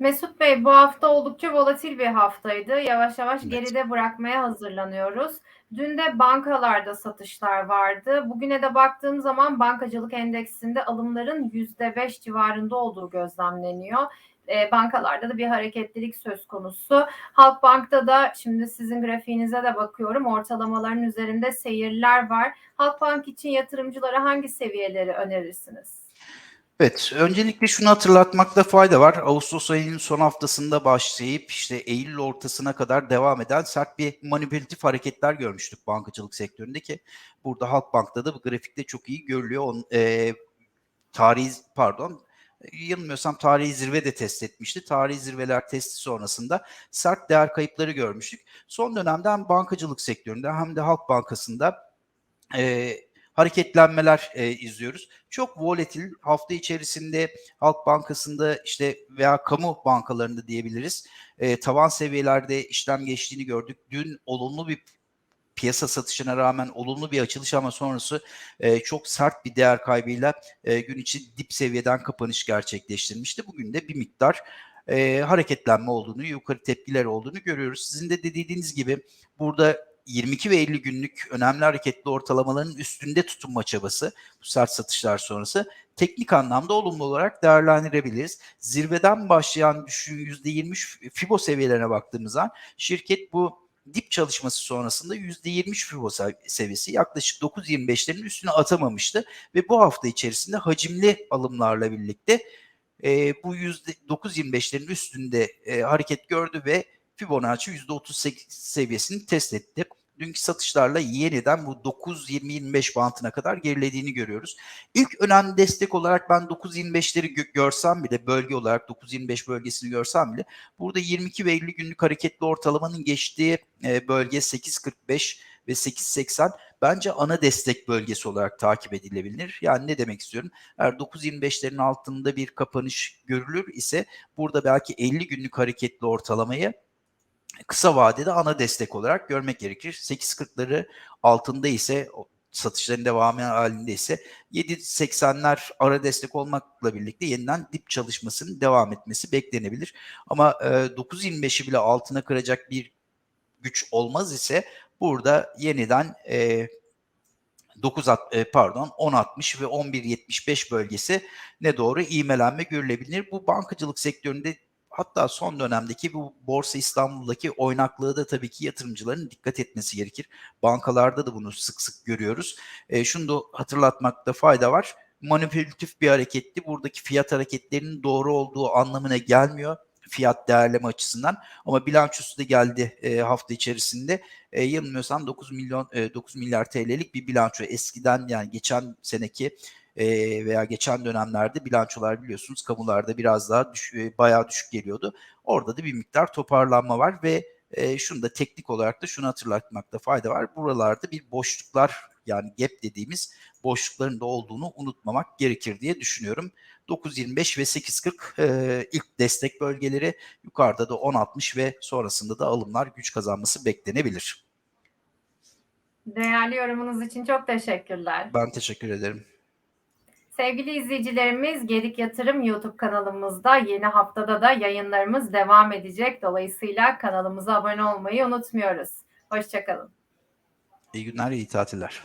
Mesut Bey bu hafta oldukça volatil bir haftaydı. Yavaş yavaş Evet. geride bırakmaya hazırlanıyoruz. Dün de bankalarda satışlar vardı. Bugüne de baktığım zaman bankacılık endeksinde alımların %5 civarında olduğu gözlemleniyor. E, bankalarda da bir hareketlilik söz konusu. Halkbank'ta da şimdi sizin grafiğinize de bakıyorum. Ortalamaların üzerinde seyirler var. Halkbank için yatırımcılara hangi seviyeleri önerirsiniz? Evet, öncelikle şunu hatırlatmakta fayda var. Ağustos ayının son haftasında başlayıp işte Eylül ortasına kadar devam eden sert bir manipülatif hareketler görmüştük bankacılık sektöründe ki burada Halkbank'ta da bu grafikte çok iyi görülüyor. On, e, tarihi pardon yanılmıyorsam tarihi zirve de test etmişti. Tarihi zirveler testi sonrasında sert değer kayıpları görmüştük. Son dönemde hem bankacılık sektöründe hem de Halk Bankası'nda e, hareketlenmeler e, izliyoruz. Çok volatil hafta içerisinde Halk Bankası'nda işte veya kamu bankalarında diyebiliriz. E, tavan seviyelerde işlem geçtiğini gördük. Dün olumlu bir piyasa satışına rağmen olumlu bir açılış ama sonrası e, çok sert bir değer kaybıyla e, gün içi dip seviyeden kapanış gerçekleştirmişti. Bugün de bir miktar e, hareketlenme olduğunu, yukarı tepkiler olduğunu görüyoruz. Sizin de dediğiniz gibi burada 22 ve 50 günlük önemli hareketli ortalamaların üstünde tutunma çabası bu sert satışlar sonrası teknik anlamda olumlu olarak değerlendirebiliriz. Zirveden başlayan düşüşün %23 FIBO seviyelerine baktığımız zaman şirket bu dip çalışması sonrasında %23 FIBO seviyesi yaklaşık 9.25'lerin üstüne atamamıştı ve bu hafta içerisinde hacimli alımlarla birlikte e, bu %9.25'lerin üstünde e, hareket gördü ve Fibonacci %38 seviyesini test etti dünkü satışlarla yeniden bu 9-20-25 bantına kadar gerilediğini görüyoruz. İlk önemli destek olarak ben 9-25'leri gö- görsem bile bölge olarak 9-25 bölgesini görsem bile burada 22 ve 50 günlük hareketli ortalamanın geçtiği e, bölge 8.45 ve 8.80 bence ana destek bölgesi olarak takip edilebilir. Yani ne demek istiyorum? Eğer 9.25'lerin altında bir kapanış görülür ise burada belki 50 günlük hareketli ortalamayı kısa vadede ana destek olarak görmek gerekir. 8.40'ları altında ise satışların devamı halinde ise 7.80'ler ara destek olmakla birlikte yeniden dip çalışmasının devam etmesi beklenebilir. Ama e, 9.25'i bile altına kıracak bir güç olmaz ise burada yeniden e, 9 e, pardon 10.60 ve 11.75 bölgesi ne doğru iğmelenme görülebilir. Bu bankacılık sektöründe hatta son dönemdeki bu Borsa İstanbul'daki oynaklığı da tabii ki yatırımcıların dikkat etmesi gerekir. Bankalarda da bunu sık sık görüyoruz. E, şunu da hatırlatmakta fayda var. Manipülatif bir hareketti. Buradaki fiyat hareketlerinin doğru olduğu anlamına gelmiyor fiyat değerleme açısından ama bilançosu da geldi e, hafta içerisinde. E, yanılmıyorsam 9 milyon e, 9 milyar TL'lik bir bilanço. Eskiden yani geçen seneki e, veya geçen dönemlerde bilançolar biliyorsunuz kamularda biraz daha düş, bayağı düşük geliyordu. Orada da bir miktar toparlanma var ve e, şunu da teknik olarak da şunu hatırlatmakta fayda var. Buralarda bir boşluklar yani gap dediğimiz boşlukların da olduğunu unutmamak gerekir diye düşünüyorum. 9.25 ve 8.40 e, ilk destek bölgeleri yukarıda da 10.60 ve sonrasında da alımlar güç kazanması beklenebilir. Değerli yorumunuz için çok teşekkürler. Ben teşekkür ederim. Sevgili izleyicilerimiz Gedik Yatırım YouTube kanalımızda yeni haftada da yayınlarımız devam edecek. Dolayısıyla kanalımıza abone olmayı unutmuyoruz. Hoşçakalın. İyi günler, iyi tatiller.